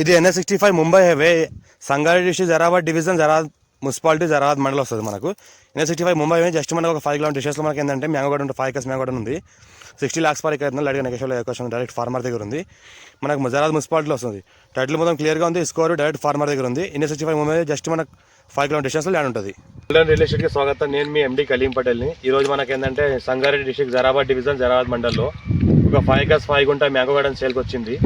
ఇది NH sixty five Mumbai highway Sangareddy district Zaheerabad division Zaheerabad municipality Zaheerabad మండలం వస్తుంది మనకు. NH sixty five Mumbai highway just మనకు ఒక ఫైవ్ కిలోమీటర్ డిస్టెన్స్లో మనకి ఏంటంటే మ్యాంగోగడ ఉంటుంది ఫైవ్ ఎకర్స్ మ్యాంగోగడ ఉంది. సిక్స్టీ లాక్స్ పర్ ఎకర్ లైట్గా నెగేషన్ డైరెక్ట్ ఫార్మర్ దగ్గర ఉంది. మనకు జరాబాద్ మున్సిపాలిటీలో వస్తుంది. టైటిల్ మొత్తం క్లియర్గా ఉంది స్కోర్ డైరెక్ట్ ఫార్మర్ దగ్గర ఉంది. NH sixty five Mumbai just మనకు ఫైవ్ కిలోమీటర్ డిస్టెన్స్లో ల్యాండ్ ఉంటుంది. రియల్ ఎస్టేట్కి స్వాగతం. నేను మీ ఎండి కలీం పటేల్ని ఈ రోజు మనకి ఏంటంటే సంగారెడ్డి డిస్ట్రిక్ట్ జరాబాద్ డివిజన్ జరాబాద్ మండల్లో ఒక ఫైవ్ ఎకర్స్ ఫైవ్ గుంట మ్యాంగో గార్డెన్ సేల్కి వచ్చింది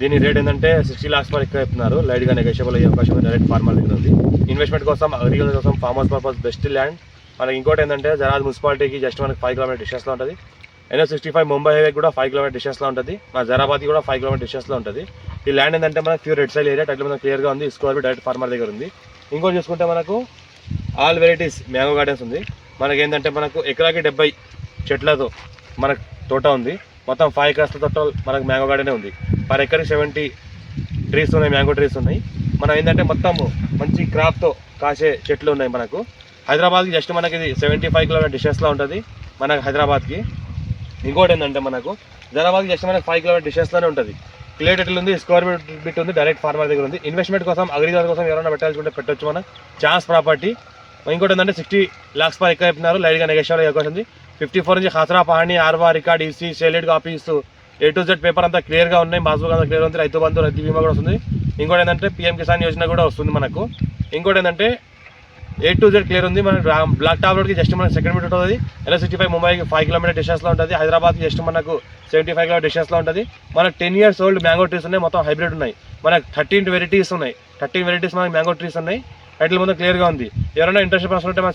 దీని రేట్ ఏంటంటే సిక్స్టీ లాక్స్ వరకు ఎక్కువ చెప్తున్నారు. లైట్గా నెగోషియబుల్ అయ్యే అవకాశం డైరెక్ట్ ఫార్మర్ దగ్గర ఉంది. ఇన్వెస్ట్మెంట్ కోసం అగ్రికల్చర్ కోసం ఫార్మర్స్ పర్పస్ బెస్ట్ ల్యాండ్ మనకి ఇంకోటి ఏంటంటే జరాబాద్ మున్సిపాలిటీకి జస్ట్ మనకి ఫైవ్ కిలోమీటర్ డిస్టెన్స్లో ఉంటుంది. NH sixty five Mumbai highway కూడా ఫైవ్ కిలోమీటర్ డిస్టెన్స్లో ఉంటుంది. మా జరాబాద్కి కూడా ఫైవ్ కిలోమీటర్ డిస్టెన్స్లో ఉంటుంది. ఈ ల్యాండ్ ఏంటంటే మనకి pure red soil area title మనకు క్లియర్గా ఉంది. స్కోర్ డైరెక్ట్ ఫార్మర్ దగ్గర ఉంది. ఇంకోటి చూసుకుంటే మనకు ఆల్ వెరైటీస్ మ్యాంగో గార్డెన్స్ ఉంది. మనకి ఏంటంటే మనకు ఎకరాకి డెబ్బై చెట్లతో మనకు తోట ఉంది. మొత్తం ఫైవ్ ఎకర్స్ టోటల్ మనకు మ్యాంగో గార్డెనే ఉంది. పర్ ఎకర్కి సెవెంటీ ట్రీస్ ఉన్నాయి మ్యాంగో ట్రీస్ ఉన్నాయి. మనం ఏంటంటే మొత్తం మంచి క్రాప్తో కాసే చెట్లు ఉన్నాయి మనకు. హైదరాబాద్కి జస్ట్ మనకి ఇది సెవెంటీ ఫైవ్ కిలోమీటర్ డిస్టెన్స్లో ఉంటుంది మనకు హైదరాబాద్కి. ఇంకోటి ఏంటంటే మనకు హైదరాబాద్కి జస్ట్ మనకి ఫైవ్ కిలోమీటర్ డిస్టెన్స్లోనే ఉంటుంది. క్లియర్ టైటిల్ ఉంది స్క్వేర్ బిట్ ఉంది డైరెక్ట్ ఫార్మర్ దగ్గర ఉంది. ఇన్వెస్ట్మెంట్ కోసం అగ్రికల్చర్ కోసం ఎవరైనా పెట్టాల్సుకుంటే పెట్టొచ్చు మనం. ఛాన్స్ ప్రాపర్టీ ఇంకోటి ఏంటంటే సిక్స్టీ లాక్స్ పర్ ఎక్కువ చెప్పినారు లైట్గా నెగేషన్ అయ్యే అవకాశం ఉంది. ఫిఫ్టీ ఫోర్ నుంచి హసరా పహాణి ఆర్వా record EC షేలెడ్ copies A to Z paper అంతా క్లియర్గా ఉన్నాయి పాస్బుక్ అంతా క్లియర్ ఉంది రైతు బంధు రైతు బీమా కూడా వస్తుంది. ఇంకోటి ఏంటంటే పీఎం కిసాన్ యోజన కూడా వస్తుంది మనకు. ఇంకోటి ఏంటంటే ఏ టు జెడ్ క్లియర్ ఉంది మన బ్లాక్ టాప్ రోడ్కి జస్ట్ మనకు సెకండ్ మీటర్ ఉంటుంది. ఎల్ఎస్ సిక్స్టీ ఫైవ్ ముంబైకి ఫైవ్ కిలోమీటర్ డిస్టెన్స్లో ఉంటుంది. హైదరాబాద్కి జస్ట్ మనకు సెవెంటీ ఫైవ్ కిలోమీటర్ డిస్టెన్స్లో ఉంటుంది. మనకు ten years old mango trees ఉన్నాయి మొత్తం హైబ్రిడ్ ఉన్నాయి. మనకు థర్టీన్ వెరైటీస్ ఉన్నాయి. థర్టీన్ వెరైటీస్ మనకి మ్యాంగో ట్రీస్ ఉన్నాయి. టైటిల్ ముందు క్లియర్గా ఉంది. ఎవరైనా ఇంట్రెస్ట్ పర్సన్ ఉంటే మా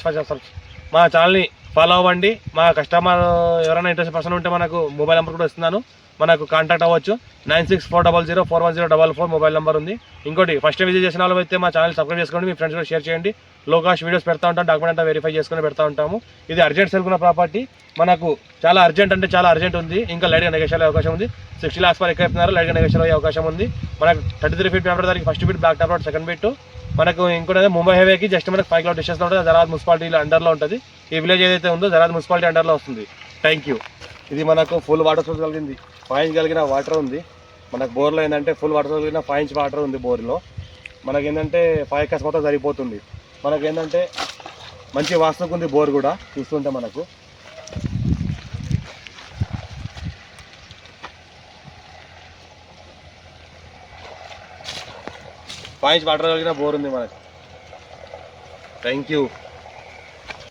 మా ఛానల్ని ఫాలో అవ్వండి. మా కస్టమర్ ఎవరైనా ఇంట్రెస్ట్ పర్సన్ ఉంటే మనకు మొబైల్ నెంబర్ కూడా ఇస్తున్నాను. మనకు కాంటాక్ట్ అవ్వచ్చు. Nine six four double zero four one zero double four mobile number ఉంది. ఇంకోటి ఫస్ట్ విజిట్ చేసిన వాళ్ళు అయితే మా ఛానల్ సబ్స్క్రైబ్ చేసుకోండి. మీ ఫ్రెండ్స్ కూడా షేర్ చేయండి. లో కాస్ట్ వీడియోస్ పెడతా ఉంటాం. డాక్యుమెంట్ అంతా వెరిఫై చేసుకుని పెడతా ఉంటాము. ఇది అర్జెంట్ సెల్కున్న ప్రాపర్టీ. మనకు చాలా అర్జెంట్ అంటే చాలా అర్జెంట్ ఉంది. ఇంకా లైట్గా నెగేషన్ అయ్యే అవకాశం ఉంది. సిక్స్టీ లాక్స్ వరకు ఎక్కువ లైట్గా నెగేషన్ అయ్యే అవకాశం ఉంది. మనకు థర్టీ త్రీ ఫీట్ పేపర్ దానికి first feet black top second feet మనకు ఇంకోటి ముంబై హైవేకి జస్ట్ మనకు ఫైవ్ కిలోమీటర్ డిస్టెన్స్లో ఉంటుంది జరాద్ మున్సిపాలిటీ అండర్లో ఉంటుంది. ఈ విలేజ్ ఏదైతే ఉందో జరాద్ మున్సిపాలిటీ అండర్లో వస్తుంది. థ్యాంక్ యూ ఇది మనకు ఫుల్ వాటర్ సోర్స్ కలిగింది. ఫైవ్ కలిగిన వాటర్ ఉంది. మనకు బోర్లో ఏంటంటే ఫుల్ వాటర్ సోర్స్ కలిగిన ఫైవ్ ఇంచ్ వాటర్ ఉంది బోర్లో. మనకి ఏంటంటే ఫైవ్ ఎకర్స్ మొత్తం సరిపోతుంది. మనకి ఏంటంటే మంచి వాసనకు ఉంది బోర్ కూడా చూస్తుంటే మనకు. ఫైవ్ ఇంచ్ వాటర్ కలిగిన బోర్ ఉంది మనకు థ్యాంక్ యూ